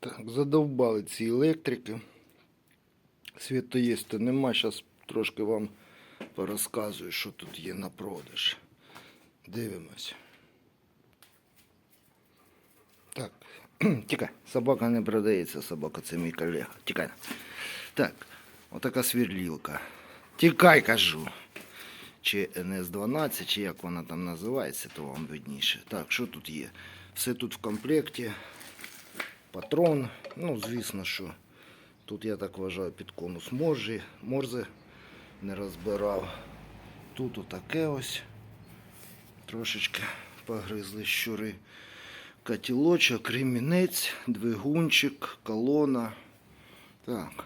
Так, задовбали ці електрики. Світу є, то нема. Зараз трошки вам порозказую, що тут є на продаж. Дивимось. Так, тікай. Собака не продається, собака це мій колега. Тікай. Так, отака свірлілка. Тікай, кажу. Чи НС-12, чи як вона там називається, то вам видніше. Так, що тут є? Все тут в комплекті. Патрон. Ну, звісно, що тут, я так вважаю, під конус моржі. Морзи не розбирав. Тут отаке ось. Трошечки погризли щури. Котілочок, ремінець, двигунчик, колона. Так.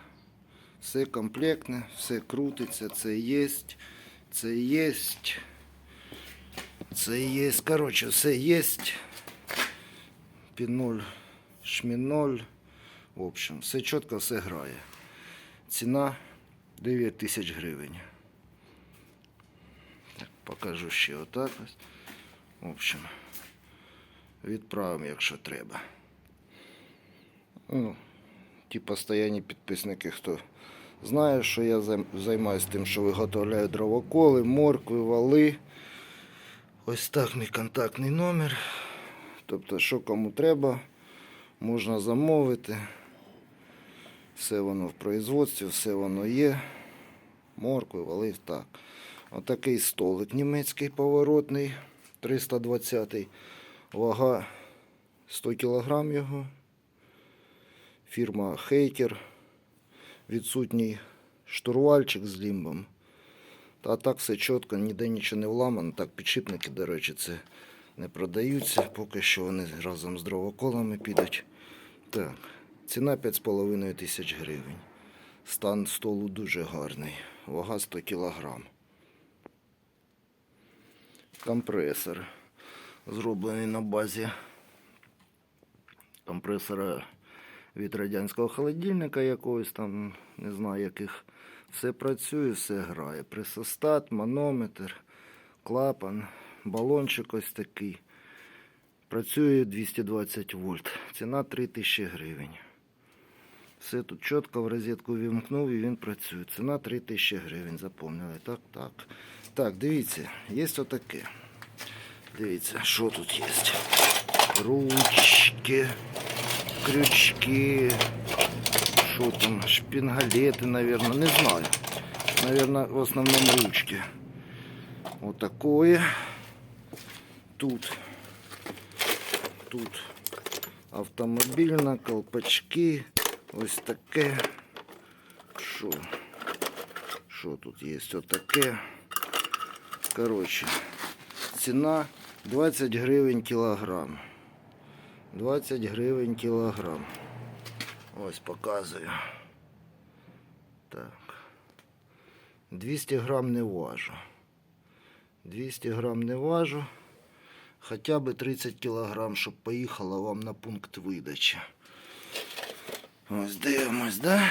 Все комплектне, все крутиться, це єсть, це єсть. Це є, коротше, все єсть. Піноль, шміноль. В общем, все чітко, все грає. Ціна 9 тисяч гривень. Так, покажу ще отак. В общем, відправимо, якщо треба. Ну, ті постійні підписники, хто знає, що я займаюся тим, що виготовляю дровоколи, моркви, вали. Ось так мій контактний номер. Тобто, що кому треба, можна замовити. Все воно в производстві, все воно є. Моркви, вали, так. Отакий столик німецький поворотний, 320 Вага 100 кг його. Фірма Хейкер. Відсутній штурвальчик з лімбом. Та так все чітко, ніде нічого не вламано. Так, підшипники, до речі, це не продаються. Поки що вони разом з дровоколами підуть. Так, ціна 5,5 тисяч гривень. Стан столу дуже гарний. Вага 100 кг. Компресор. Зроблений на базі компресора від радянського холодильника якогось там, не знаю яких. Все працює, все грає. Пресостат, манометр, клапан, балончик ось такий. Працює 220 вольт. Ціна 3000 гривень. Все тут чітко в розетку вімкнув і він працює. Ціна 3000 гривень. Запомнили. Так, так. Так, дивіться, є отаке. Дивіться, що тут є. Ручки, крючки, що там, шпінгалети, наверное, не знаю. Наверное, в основному ручки. Вот такое. Тут, тут автомобільна, колпачки. Ось таке. Що? Що тут є? Отаке. Коротше, ціна 20 гривень кілограм. 20 гривень кілограм. Ось показую. Так. 200 грам не важу. 200 грам не важу. Хоча б 30 кілограм, щоб поїхала вам на пункт видачі. Ось дивимось, да?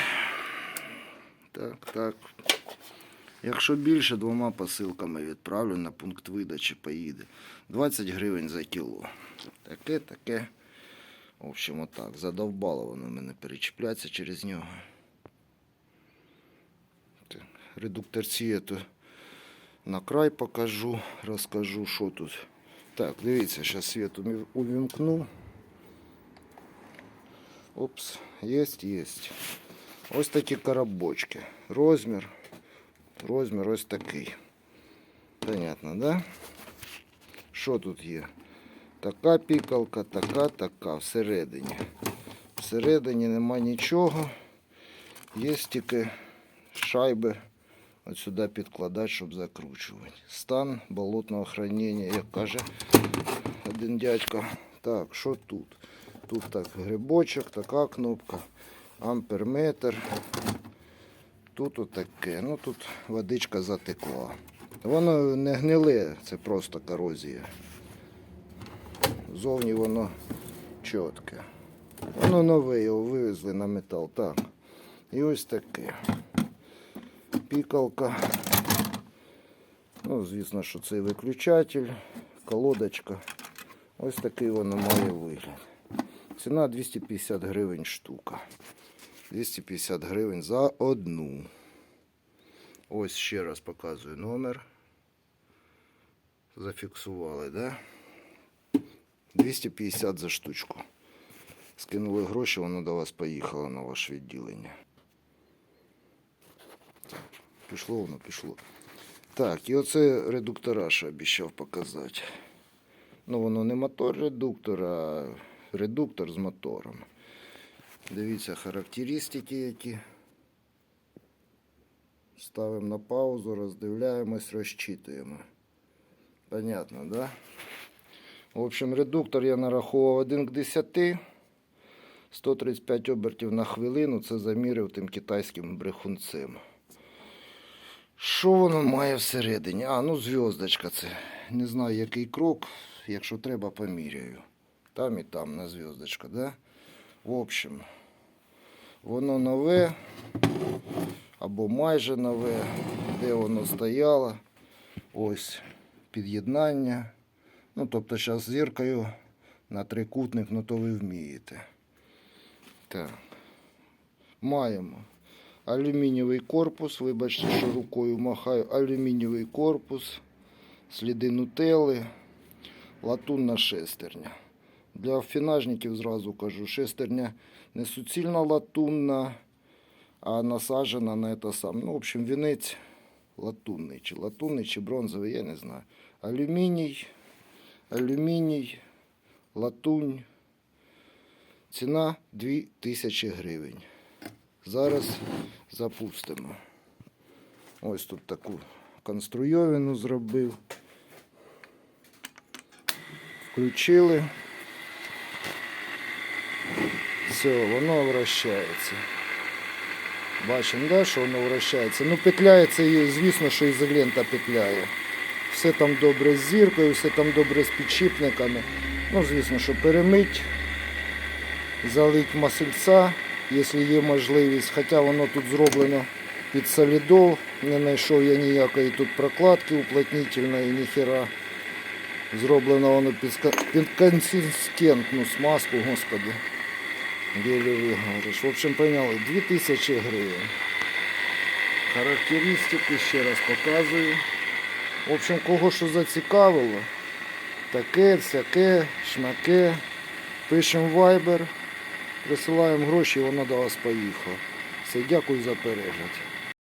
Так, так. Якщо більше, двома посилками відправлю на пункт видачі поїде. 20 гривень за кіло. Таке, таке. В общем, отак. Задовбало воно мене перечіплятися через нього. Редукторці я то на край покажу, розкажу, що тут. Так, дивіться, зараз світ увімкну. Опс, єсть, єсть. Ось такі коробочки. Розмір. Розмір ось такий. Понятно, да? Що тут є? Така пікалка, така, така, всередині. Всередині нема нічого. Є тільки шайби. От сюди підкладати, щоб закручувати. Стан болотного хранення, як каже один дядько. Так, що тут? Тут так грибочок, така кнопка, амперметр. Тут отаке. Ну тут водичка затекла. Воно не гниле, це просто корозія. Зовні воно чітке. Воно нове, його вивезли на метал. Так. І ось таке. Пікалка. Ну, звісно, що це виключатель, колодочка. Ось такий воно має вигляд. ціна 250 гривень штука. 250 гривень за одну. Ось ще раз показую номер. Зафіксували, да? 250 за штучку. Скинули гроші, воно до вас поїхало на ваше відділення. Так, пішло воно, пішло. Так, і оце редуктора, обіцяв показати. Ну, воно не мотор редуктор, а редуктор з мотором. Дивіться характеристики які. Ставимо на паузу, роздивляємось, розчитуємо. Понятно, да? В общем, редуктор я нараховував 1 к 10. 135 обертів на хвилину. Це замірив тим китайським брехунцем. Що воно має всередині? А, ну зв'язочка це. Не знаю, який крок. Якщо треба, поміряю. Там і там на зв'язочка, да? В общем, воно нове або майже нове. Де воно стояло? Ось під'єднання. Ну, тобто, зараз зіркою на трикутник, ну то ви вмієте. Так. Маємо алюмінієвий корпус. Вибачте, що рукою махаю. Алюмінієвий корпус, сліди нутели, латунна шестерня. Для фінажників зразу кажу, шестерня не суцільна латунна, а насаджена на це саме. Ну, в общем, вінець латунний, чи латунний, чи бронзовий, я не знаю. Алюміній, алюміній, латунь. Ціна 2000 гривень. Зараз запустимо. Ось тут таку конструйовину зробив. Включили. Все, воно вращається. Бачимо, да, що воно вращається. Ну, петляється, і, звісно, що ізолента петляє. Все там добре з зіркою, все там добре з підшипниками. Ну, звісно, що перемить, залить масельця, якщо є можливість. Хоча воно тут зроблено під солідол. Не знайшов я ніякої тут прокладки уплотнительної, ніхера. Зроблено воно під, консистентну смазку, господи. Еле виговориш. В общем, поняли, 2000 гривень. Характеристики ще раз показую. В общем, кого що зацікавило, таке, всяке, шмаке. Пишемо Viber, присилаємо гроші, вона до вас поїхала. Все, дякую за перегляд.